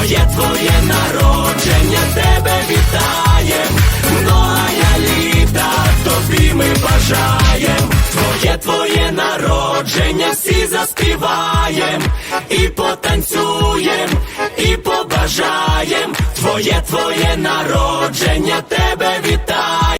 Твоє твоє народження, тебе вітаєм. Многая літа тобі ми бажаєм. Твоє твоє народження, всі заспіваєм, і потанцюєм, і побажаєм. Твоє твоє народження, тебе вітаєм.